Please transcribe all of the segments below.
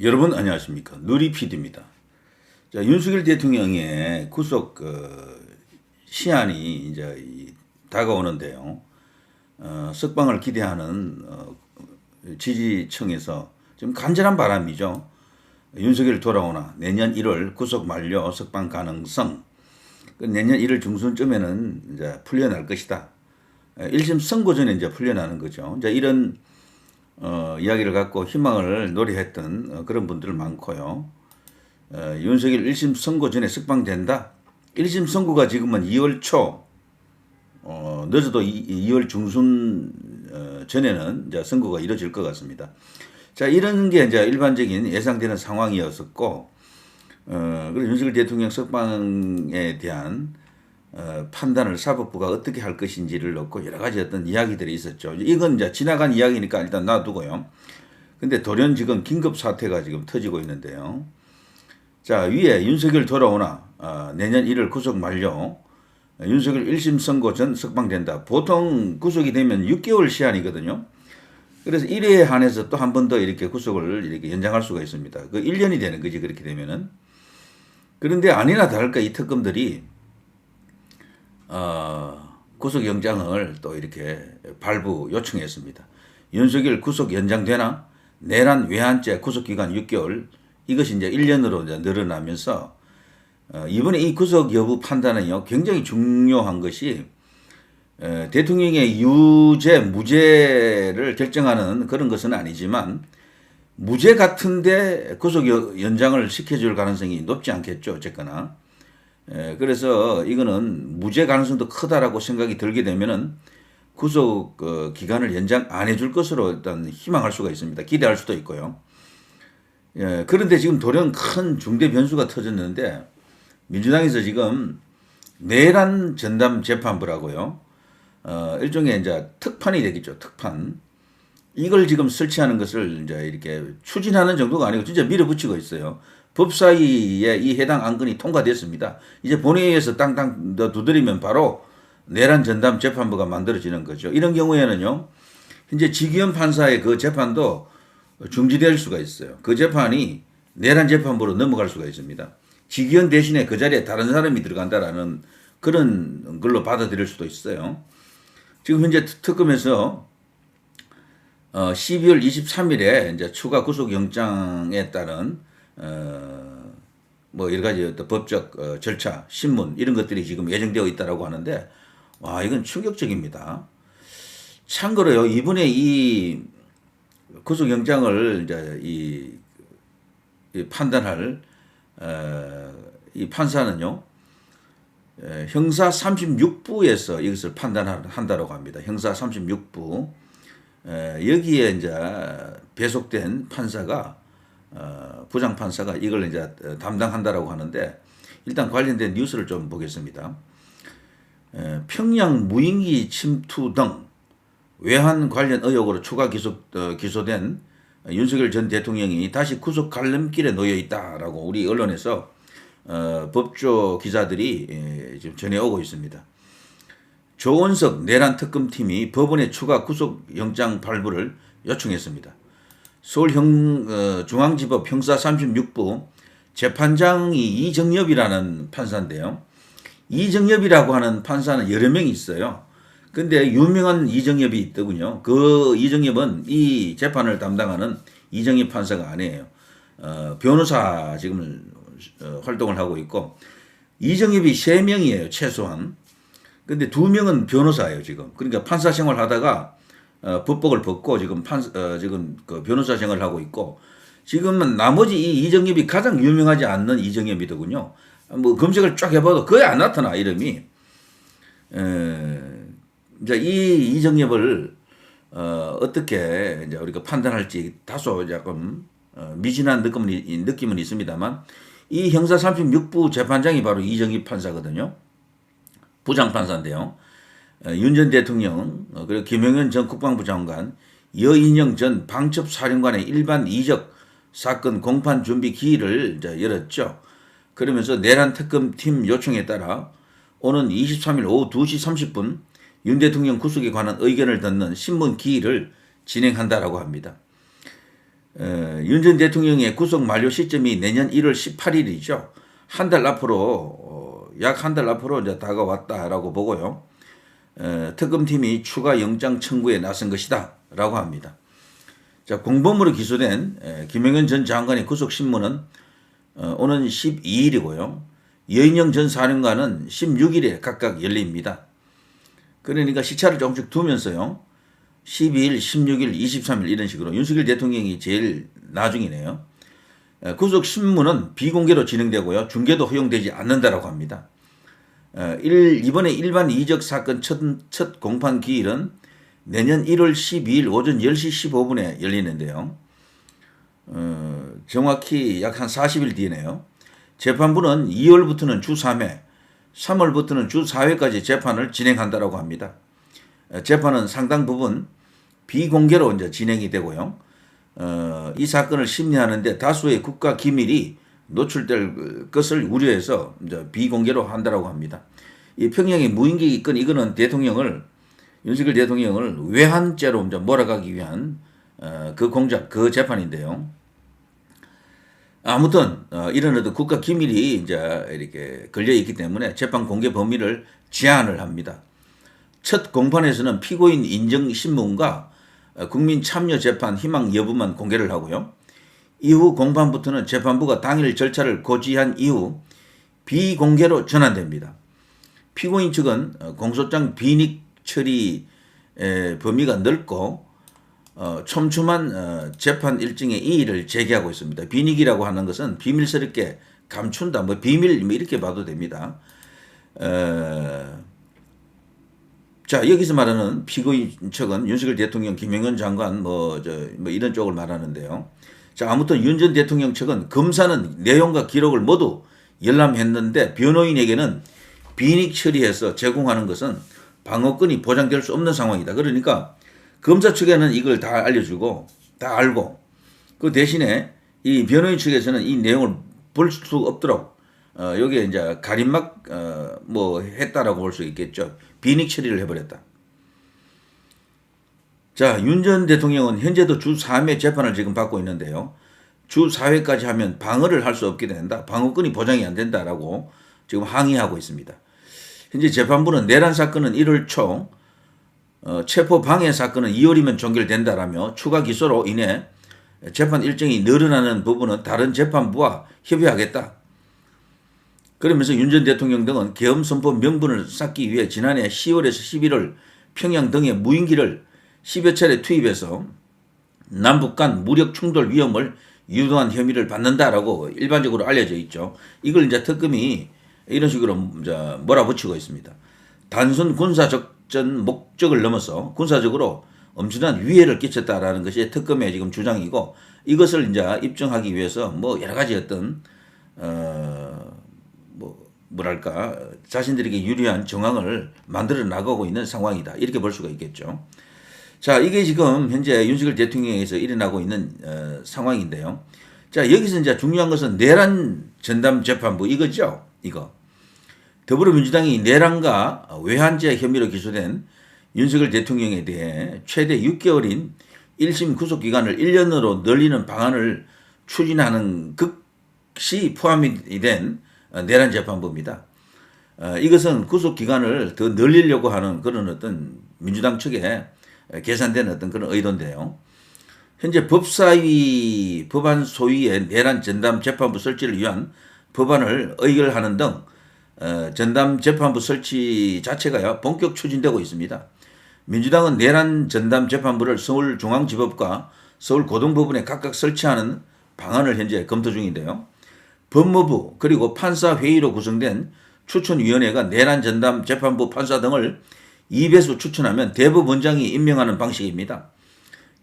여러분 안녕하십니까 누리피디입니다. 자 윤석열 대통령의 구속 그 시한이 이제 이 다가오는데요. 어, 석방을 기대하는 어, 지지층에서 좀 간절한 바람이죠. 윤석열 돌아오나 내년 1월 구속 만료 석방 가능성 그 내년 1월 중순쯤에는 이제 풀려날 것이다. 1심 선고 전에 이제 풀려나는 거죠. 이제 이런 어, 이야기를 갖고 희망을 노래했던 어, 그런 분들 많고요. 어, 윤석열 1심 선고 전에 석방된다. 1심 선고가 지금은 2월 초, 어, 늦어도 2, 월 중순 어, 전에는 이제 선고가 이루어질 것 같습니다. 자, 이런 게 이제 일반적인 예상되는 상황이었었고, 어, 그리고 윤석열 대통령 석방에 대한 어, 판단을 사법부가 어떻게 할 것인지를 놓고 여러 가지 어떤 이야기들이 있었죠. 이건 이제 지나간 이야기니까 일단 놔두고요. 근데 돌연 지금 긴급 사태가 지금 터지고 있는데요. 자, 위에 윤석열 돌아오나 어, 내년 1월 구속 만료. 윤석열 1심 선고 전 석방된다. 보통 구속이 되면 6개월 시한이거든요. 그래서 1회에 한해서 또 한 번 더 이렇게 구속을 이렇게 연장할 수가 있습니다. 그 1년이 되는 거지, 그렇게 되면은. 그런데 아니나 다를까 이 특검들이 어, 구속영장을 또 이렇게 발부 요청했습니다. 윤석열 구속 연장되나? 내란 외환죄 구속기간 6개월 이것이 이제 1년으로 이제 늘어나면서 어, 이번에 이 구속 여부 판단은요 굉장히 중요한 것이 에, 대통령의 유죄 무죄를 결정하는 그런 것은 아니지만 무죄 같은데 구속 연장을 시켜줄 가능성이 높지 않겠죠 어쨌거나 예, 그래서 이거는 무죄 가능성도 크다라고 생각이 들게 되면은 구속 어, 기간을 연장 안 해줄 것으로 일단 희망할 수가 있습니다. 기대할 수도 있고요. 예, 그런데 지금 돌연 큰 중대 변수가 터졌는데 민주당에서 지금 내란 전담 재판부라고요. 어, 일종의 이제 특판이 되겠죠. 특판. 이걸 지금 설치하는 것을 이제 이렇게 추진하는 정도가 아니고 진짜 밀어붙이고 있어요. 법사위에 이 해당 안건이 통과됐습니다. 이제 본회의에서 땅땅 두드리면 바로 내란 전담 재판부가 만들어지는 거죠. 이런 경우에는요, 현재 지기현 판사의 그 재판도 중지될 수가 있어요. 그 재판이 내란 재판부로 넘어갈 수가 있습니다. 지기현 대신에 그 자리에 다른 사람이 들어간다라는 그런 걸로 받아들일 수도 있어요. 지금 현재 특검에서 어 12월 23일에 이제 추가 구속 영장에 따른 어, 뭐 여러 가지 어떤 법적 어, 절차, 신문 이런 것들이 지금 예정되어 있다라고 하는데 와 이건 충격적입니다. 참고로요 이번에 이 구속영장을 이제 이, 이 판단할 어, 이 판사는요 에, 형사 36부에서 이것을 판단한다라고 합니다. 형사 36부 에, 여기에 이제 배속된 판사가 어, 부장판사가 이걸 이제 어, 담당한다라고 하는데 일단 관련된 뉴스를 좀 보겠습니다. 평양 무인기 침투 등 외환 관련 의혹으로 추가 기소, 어, 기소된 윤석열 전 대통령이 다시 구속 갈림길에 놓여 있다라고 우리 언론에서 어, 법조 기자들이 예, 지금 전해오고 있습니다. 조원석 내란 특검팀이 법원에 추가 구속 영장 발부를 요청했습니다. 서울중앙지법 형사 36부 재판장이 이정엽이라는 판사인데요. 이정엽이라고 하는 판사는 여러 명이 있어요. 근데 유명한 이정엽이 있더군요. 그 이정엽은 이 재판을 담당하는 이정엽 판사가 아니에요. 어, 변호사 지금 어, 활동을 하고 있고 이정엽이 세 명이에요 최소한. 근데 두 명은 변호사예요 지금. 그러니까 판사 생활 하다가 어, 법복을 벗고 지금 판 어, 지금 그 변호사 생활을 하고 있고 지금은 나머지 이 이정엽이 가장 유명하지 않는 이정엽이더군요. 뭐 검색을 쫙 해봐도 거의 안 나타나 이름이. 에, 이제 이 이정엽을 어, 어떻게 이제 우리가 판단할지 다소 조금 어, 미진한 느낌은, 느낌은 있습니다만 이 형사 36부 재판장이 바로 이정엽 판사거든요. 부장판사인데요. 어, 윤전 대통령 어, 그리고 김영현 전 국방부 장관 여인영 전 방첩사령관의 일반 이적 사건 공판 준비 기일을 열었죠. 그러면서 내란 특검팀 요청에 따라 오는 23일 오후 2시 30분 윤 대통령 구속에 관한 의견을 듣는 신문 기일을 진행한다라고 합니다. 어, 윤전 대통령의 구속 만료 시점이 내년 1월 18일이죠. 한 달 앞으로 어, 약한 달 앞으로 이제 다가왔다라고 보고요. 어, 특검팀이 추가 영장 청구에 나선 것이다 라고 합니다. 자 공범으로 기소된 에, 김영현 전 장관의 구속 신문은 어, 오는 12일이고요. 여인영 전 사령관은 16일에 각각 열립니다. 그러니까 시차를 조금씩 두면서요. 12일, 16일, 23일 이런 식으로 윤석열 대통령이 제일 나중이네요. 에, 구속 신문은 비공개로 진행되고요. 중계도 허용되지 않는다라고 합니다. 어, 일, 이번에 일반 이적 사건 첫, 첫 공판 기일은 내년 1월 12일 오전 10시 15분에 열리는데요. 어, 정확히 약 한 40일 뒤에네요. 재판부는 2월부터는 주 3회, 3월부터는 주 4회까지 재판을 진행한다라고 합니다. 어, 재판은 상당 부분 비공개로 이제 진행이 되고요. 어, 이 사건을 심리하는데 다수의 국가 기밀이 노출될 것을 우려해서 이제 비공개로 한다라고 합니다. 이 평양의 무인기 입건 이거는 대통령을 윤석열 대통령을 외환죄로 이제 몰아가기 위한 어, 그 공작, 그 재판인데요. 아무튼 어, 이런 어떤 국가 기밀이 이제 이렇게 걸려 있기 때문에 재판 공개 범위를 제한을 합니다. 첫 공판에서는 피고인 인정 신문과 어, 국민 참여 재판 희망 여부만 공개를 하고요. 이후 공판부터는 재판부가 당일 절차를 고지한 이후 비공개로 전환됩니다. 피고인 측은 어, 공소장 비닉 처리 에, 범위가 넓고 어, 촘촘한 어, 재판 일정의 이의를 제기하고 있습니다. 비닉이라고 하는 것은 비밀스럽게 감춘다, 뭐 비밀 뭐 이렇게 봐도 됩니다. 어, 자 여기서 말하는 피고인 측은 윤석열 대통령, 김영현 장관 뭐 저 뭐 이런 쪽을 말하는데요. 자 아무튼 윤 전 대통령 측은 검사는 내용과 기록을 모두 열람했는데 변호인에게는 비닉 처리해서 제공하는 것은 방어권이 보장될 수 없는 상황이다. 그러니까 검사 측에는 이걸 다 알려주고 다 알고 그 대신에 이 변호인 측에서는 이 내용을 볼 수 없도록 어 여기에 이제 가림막 어 뭐 했다라고 볼 수 있겠죠. 비닉 처리를 해버렸다. 자, 윤 전 대통령은 현재도 주 3회 재판을 지금 받고 있는데요. 주 4회까지 하면 방어를 할 수 없게 된다. 방어권이 보장이 안 된다라고 지금 항의하고 있습니다. 현재 재판부는 내란 사건은 1월 초, 어, 체포 방해 사건은 2월이면 종결된다라며 추가 기소로 인해 재판 일정이 늘어나는 부분은 다른 재판부와 협의하겠다. 그러면서 윤 전 대통령 등은 계엄 선포 명분을 쌓기 위해 지난해 10월에서 11월 평양 등의 무인기를 10여 차례 투입해서 남북 간 무력 충돌 위험을 유도한 혐의를 받는다라고 일반적으로 알려져 있죠. 이걸 이제 특검이 이런 식으로 이제 몰아붙이고 있습니다. 단순 군사적전 목적을 넘어서 군사적으로 엄청난 위해를 끼쳤다라는 것이 특검의 지금 주장이고 이것을 이제 입증하기 위해서 뭐 여러 가지 어떤 어뭐 뭐랄까 자신들에게 유리한 정황을 만들어 나가고 있는 상황이다 이렇게 볼 수가 있겠죠. 자 이게 지금 현재 윤석열 대통령에서 일어나고 있는 어, 상황인데요. 자 여기서 이제 중요한 것은 내란 전담 재판부 이거죠. 이거 더불어민주당이 내란과 외환죄 혐의로 기소된 윤석열 대통령에 대해 최대 6개월인 1심 구속 기간을 1년으로 늘리는 방안을 추진하는 것이 포함이 된 내란 재판부입니다. 어, 이것은 구속 기간을 더 늘리려고 하는 그런 어떤 민주당 측에 계산된 어떤 그런 의도인데요. 현재 법사위 법안 소위의 내란 전담 재판부 설치를 위한 법안을 의결하는 등 어, 전담 재판부 설치 자체가요 본격 추진되고 있습니다. 민주당은 내란 전담 재판부를 서울중앙지법과 서울고등법원에 각각 설치하는 방안을 현재 검토 중인데요. 법무부 그리고 판사회의로 구성된 추천위원회가 내란 전담 재판부 판사 등을 2배수 추천하면 대법원장이 임명하는 방식입니다.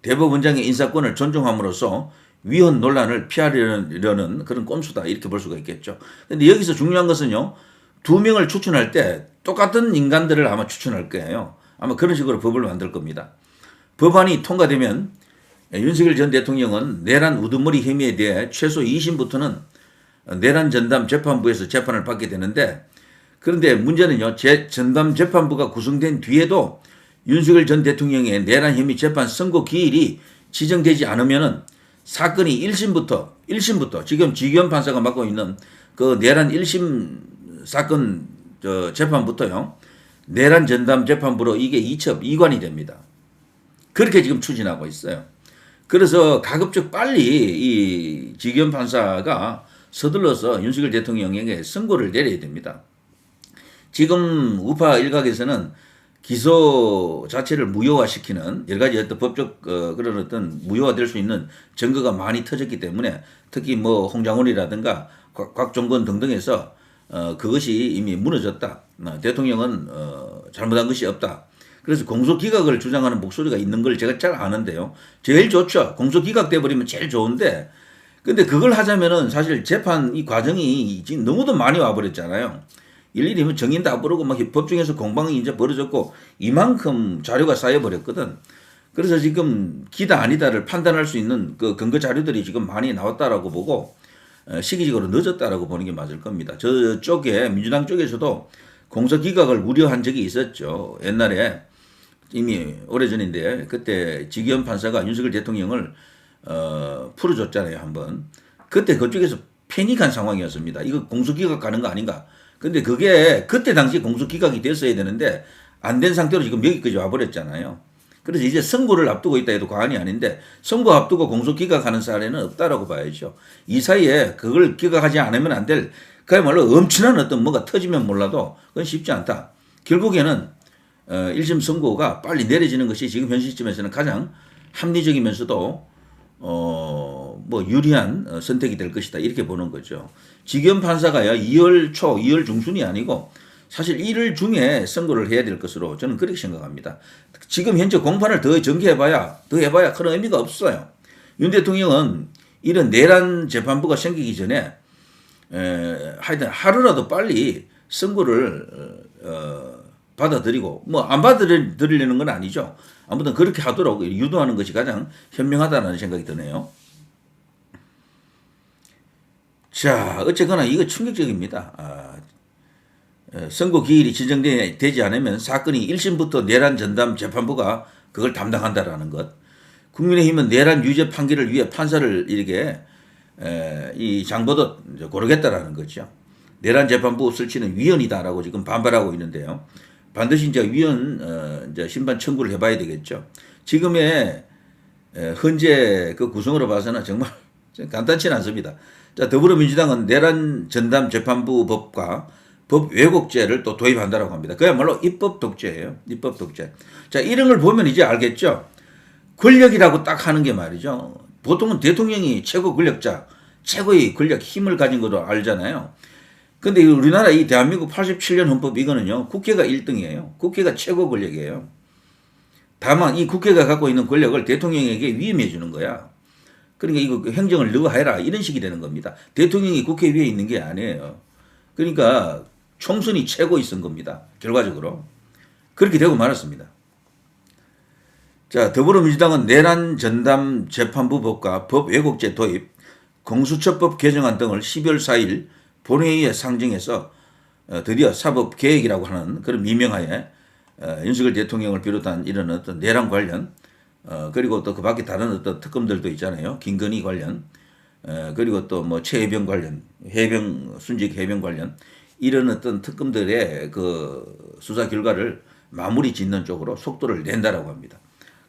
대법원장의 인사권을 존중함으로써 위헌 논란을 피하려는 그런 꼼수다 이렇게 볼 수가 있겠죠. 근데 여기서 중요한 것은요. 두 명을 추천할 때 똑같은 인간들을 아마 추천할 거예요. 아마 그런 식으로 법을 만들 겁니다. 법안이 통과되면 윤석열 전 대통령은 내란 우두머리 혐의에 대해 최소 2심부터는 내란 전담 재판부에서 재판을 받게 되는데 그런데 문제는요. 제 전담 재판부가 구성된 뒤에도 윤석열 전 대통령의 내란 혐의 재판 선고 기일이 지정되지 않으면은 사건이 1심부터 1심부터 지금 지기현 판사가 맡고 있는 그 내란 1심 사건 저 재판부터요. 내란 전담 재판부로 이게 이첩 이관이 됩니다. 그렇게 지금 추진하고 있어요. 그래서 가급적 빨리 이 지기현 판사가 서둘러서 윤석열 대통령에게 선고를 내려야 됩니다. 지금 우파 일각에서는 기소 자체를 무효화시키는 여러 가지 어떤 법적 어, 그런 어떤 무효화될 수 있는 증거가 많이 터졌기 때문에 특히 뭐 홍장원이라든가 곽- 곽종건 등등에서 어, 그것이 이미 무너졌다. 어, 대통령은 어, 잘못한 것이 없다. 그래서 공소기각을 주장하는 목소리가 있는 걸 제가 잘 아는데요. 제일 좋죠. 공소기각 돼버리면 제일 좋은데 근데 그걸 하자면은 사실 재판 이 과정이 지금 너무도 많이 와버렸잖아요. 일일이 뭐 정인 다 부르고 막 법정에서 공방이 이제 벌어졌고 이만큼 자료가 쌓여버렸거든. 그래서 지금 기다 아니다를 판단할 수 있는 그 근거 자료들이 지금 많이 나왔다라고 보고 어, 시기적으로 늦었다라고 보는 게 맞을 겁니다. 저쪽에 민주당 쪽에서도 공소기각을 우려한 적이 있었죠. 옛날에 이미 오래전인데 그때 지기현 판사가 윤석열 대통령을 어, 풀어줬잖아요 한번. 그때 그쪽에서 패닉한 상황이었습니다. 이거 공소기각 가는 거 아닌가? 근데 그게 그때 당시 공소기각이 됐어야 되는데 안 된 상태로 지금 여기까지 와버렸잖아요. 그래서 이제 선고를 앞두고 있다 해도 과언이 아닌데 선고 앞두고 공소기각하는 사례는 없다라고 봐야죠. 이 사이에 그걸 기각하지 않으면 안 될 그야말로 엄청난 어떤 뭐가 터지면 몰라도 그건 쉽지 않다. 결국에는 어, 1심 선고가 빨리 내려지는 것이 지금 현 시점에서는 가장 합리적이면서도 어, 뭐 유리한 어, 선택이 될 것이다. 이렇게 보는 거죠. 지겸 판사가요, 2월 초, 2월 중순이 아니고 사실 1월 중에 선고를 해야 될 것으로 저는 그렇게 생각합니다. 지금 현재 공판을 더 전개해봐야, 더 해봐야 그런 의미가 없어요. 윤 대통령은 이런 내란 재판부가 생기기 전에 에, 하여튼 하루라도 빨리 선고를 어, 받아들이고 뭐 안 받아들이려는 건 아니죠. 아무튼 그렇게 하도록 유도하는 것이 가장 현명하다는 생각이 드네요. 자, 어쨌거나 이거 충격적입니다. 아, 에, 선고 기일이 지정되지 않으면 사건이 1심부터 내란 전담 재판부가 그걸 담당한다라는 것. 국민의힘은 내란 유죄 판결을 위해 판사를 이렇게 에, 이 장보듯 고르겠다라는 거죠. 내란 재판부 설치는 위헌이다라고 지금 반발하고 있는데요. 반드시 이제 위헌 어, 이제 심판 청구를 해봐야 되겠죠. 지금의 에, 현재 그 구성으로 봐서는 정말 간단치는 않습니다. 자, 더불어민주당은 내란 전담 재판부 법과 법 왜곡죄를 또 도입한다라고 합니다. 그야말로 입법 독재예요. 입법 독재. 자, 이런 걸 보면 이제 알겠죠. 권력이라고 딱 하는 게 말이죠. 보통은 대통령이 최고 권력자, 최고의 권력 힘을 가진 거로 알잖아요. 근데 우리나라 이 대한민국 87년 헌법 이거는요. 국회가 1등이에요. 국회가 최고 권력이에요. 다만 이 국회가 갖고 있는 권력을 대통령에게 위임해 주는 거야. 그러니까 이거 행정을 너가 해라 이런 식이 되는 겁니다. 대통령이 국회 위에 있는 게 아니에요. 그러니까 총선이 최고 있은 겁니다. 결과적으로 그렇게 되고 말았습니다. 자 더불어민주당은 내란 전담 재판부 법과 법 왜곡죄 도입, 공수처법 개정안 등을 12월 4일 본회의에 상정해서 어, 드디어 사법 계획이라고 하는 그런 미명하에 어, 윤석열 대통령을 비롯한 이런 어떤 내란 관련 어, 그리고 또 그 밖에 다른 어떤 특검들도 있잖아요. 김건희 관련 어, 그리고 또 뭐 최해병 관련 해병 순직 해병 관련 이런 어떤 특검들의 그 수사 결과를 마무리 짓는 쪽으로 속도를 낸다라고 합니다.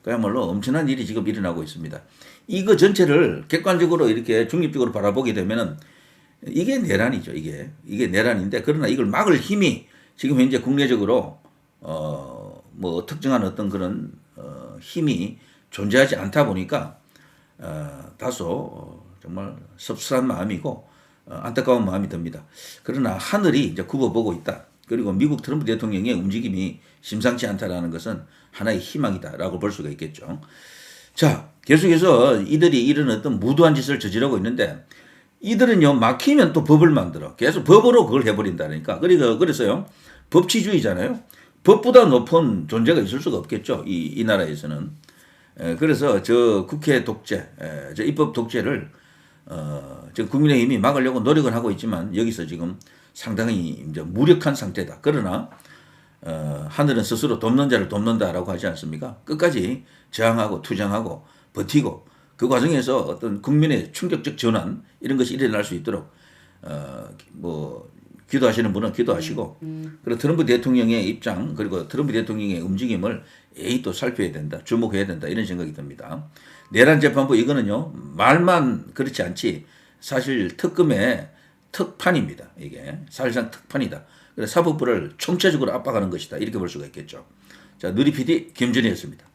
그야말로 엄청난 일이 지금 일어나고 있습니다. 이거 전체를 객관적으로 이렇게 중립적으로 바라보게 되면은 이게 내란이죠. 이게 이게 내란인데 그러나 이걸 막을 힘이 지금 현재 국내적으로 어 뭐 특정한 어떤 그런 어 힘이 존재하지 않다 보니까 어 다소 어, 정말 섭섭한 마음이고 어 안타까운 마음이 듭니다. 그러나 하늘이 이제 굽어보고 있다. 그리고 미국 트럼프 대통령의 움직임이 심상치 않다라는 것은 하나의 희망이다라고 볼 수가 있겠죠. 자, 계속해서 이들이 이런 어떤 무도한 짓을 저지르고 있는데 이들은요 막히면 또 법을 만들어. 계속 법으로 그걸 해버린다니까. 그러니까 그래서요 법치주의잖아요. 법보다 높은 존재가 있을 수가 없겠죠 이, 이 나라에서는. 에, 그래서 저 국회 독재 에, 저 입법 독재를 어, 저 국민의힘이 막으려고 노력을 하고 있지만 여기서 지금 상당히 이제 무력한 상태다. 그러나 어, 하늘은 스스로 돕는 자를 돕는다라고 하지 않습니까? 끝까지 저항하고 투쟁하고 버티고 그 과정에서 어떤 국민의 충격적 전환 이런 것이 일어날 수 있도록 어뭐 기도하시는 분은 기도하시고 그리고 트럼프 대통령의 입장 그리고 트럼프 대통령의 움직임을 에이 또 살펴야 된다 주목해야 된다 이런 생각이 듭니다. 내란 재판부 이거는요 말만 그렇지 않지 사실 특검의 특판입니다 이게 사실상 특판이다. 그래서 사법부를 총체적으로 압박하는 것이다 이렇게 볼 수가 있겠죠. 자 누리 PD 김준희였습니다.